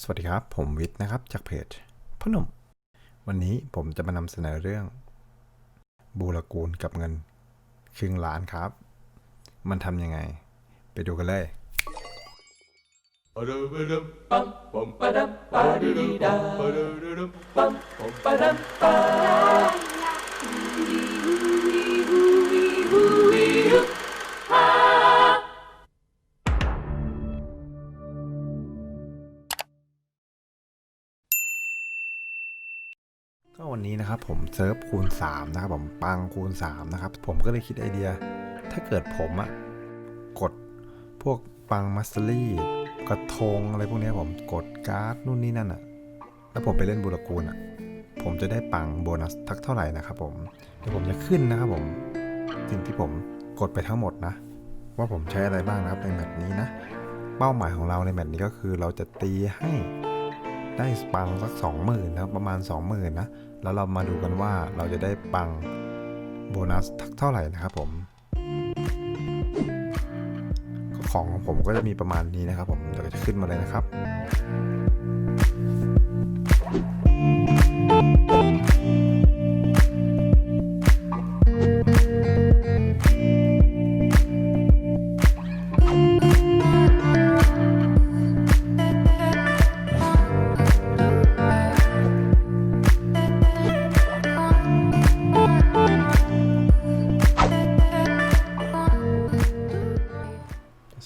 สวัสดีครับ ผมวิทย์นะครับ จากเพจพ่อหนุ่ม วันนี้ผมจะมานำเสนอเรื่อง บูรกูลกับเงินครึ่งล้านครับ มันทำยังไง ไปดูกันเลย ก็วันนี้นะครับผมเซิร์ฟคูณ3นะครับผมปังคูณ3นะครับผมก็เลยคิดไอเดีย ถ้าเกิดผมอะกดพวกปังมัสเตอรี่กระทงอะไรพวกนี้ผมกดการ์ดนู่นนี่นั่นอะแล้วผมไปเล่นบูรกูลอะผมจะได้ปังโบนัสทักเท่าไหร่นะครับผมเดี๋ยวผมจะขึ้นนะครับผมสิ่งที่ผมกดไปทั้งหมดนะ ว่าผมใช้อะไรบ้างนะครับในแมตช์นี้นะ เป้าหมายของเราในแมตช์นี้ก็คือเราจะตีให้ ได้ปังสัก 20,000นะประมาณ 20,000นะแล้วเรามาดูกันว่าเราจะได้ปังโบนัสทักเท่าไหร่นะครับผมของผมก็จะมีประมาณนี้นะครับผมเดี๋ยวจะขึ้นมาเลยนะครับ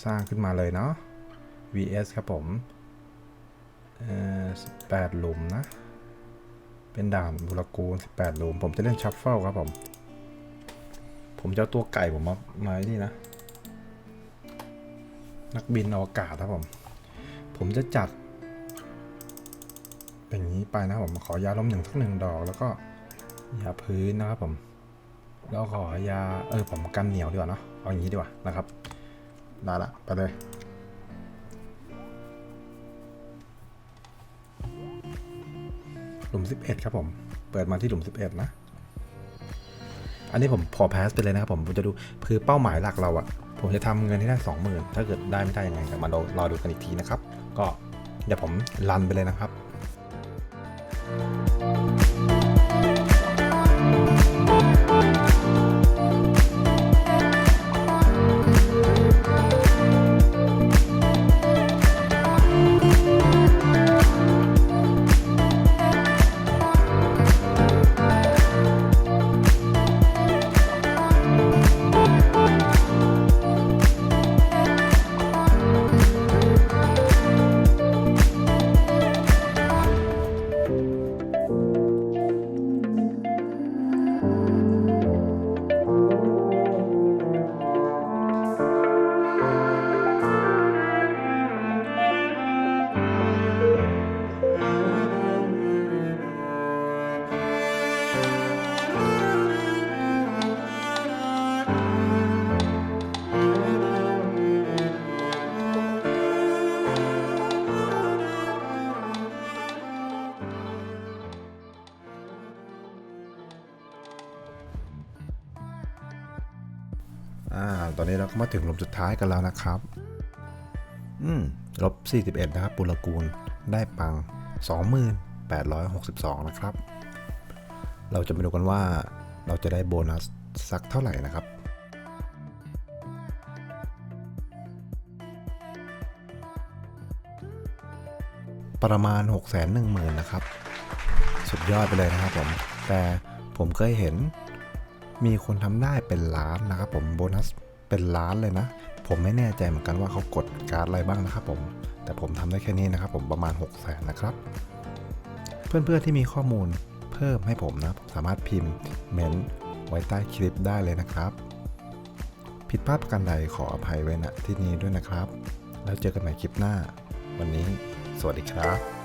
สร้างขึ้นมาเลยเนาะ vs ครับผมเอ่อ18หลุมนะ เป็นด่านบุรกูล18หลุม ผมจะเล่นชัฟเฟิลครับผม ผมจะเอาตัวไก่ผมมามาไอ้นี่นะ นักบินอวกาศครับผม ผมจะจัด เป็นอย่างนี้ไปนะผม ขอยาล้มหนึ่งสักหนึ่งดอก แล้วก็ยาพื้นนะครับผม แล้วขอยา เออผมกันเหนียวดีกว่าเนาะ เอาอย่างนี้ดีกว่านะครับ ได้ละ ไปเลย หลุม 11 ครับผม เปิดมาที่หลุม 11 นะ อันนี้ผมพอแพสไปเลยนะครับผม ผมจะดูคือเป้าหมายหลักเราอะผมจะทำเงินให้ได้ 20,000 ถ้าเกิดได้ไม่ได้ยังไงก็มารอรอดูกันอีกทีนะครับ ก็เดี๋ยวผมรันไปเลยนะครับ อ่า ตอนนี้เราก็มาถึงลมสุดท้ายกันแล้วนะครับ อืมลบ 41 นะครับ ปุรกูล ได้ปัง 2862 นะครับ เราจะมาดูกันว่าเราจะได้โบนัสสักเท่าไหร่นะครับประมาณ 6 1 0 0 0 0 นะครับ สุดยอดไปเลยนะครับผม แต่ผมเคยเห็น มีคนทำได้เป็นล้านนะครับผมโบนัสเป็นล้านเลยนะ ผมไม่แน่ใจเหมือนกันว่าเขากดการ์ดอะไรบ้างนะครับผมแต่ผมทำได้แค่นี้นะครับผมประมาณ 6 0 0 0 0นนะครับ เพื่อนๆที่มีข้อมูลเพิ่มให้ผมนะผมสามารถพิมพ์เมนต์ไว้ใต้คลิปได้เลยนะครับ ผิดพลาดประการใดขออภัยไว้ณที่นี้ด้วยนะครับ แล้วเจอกันใหม่คลิปหน้า วันนี้ สวัสดีครับ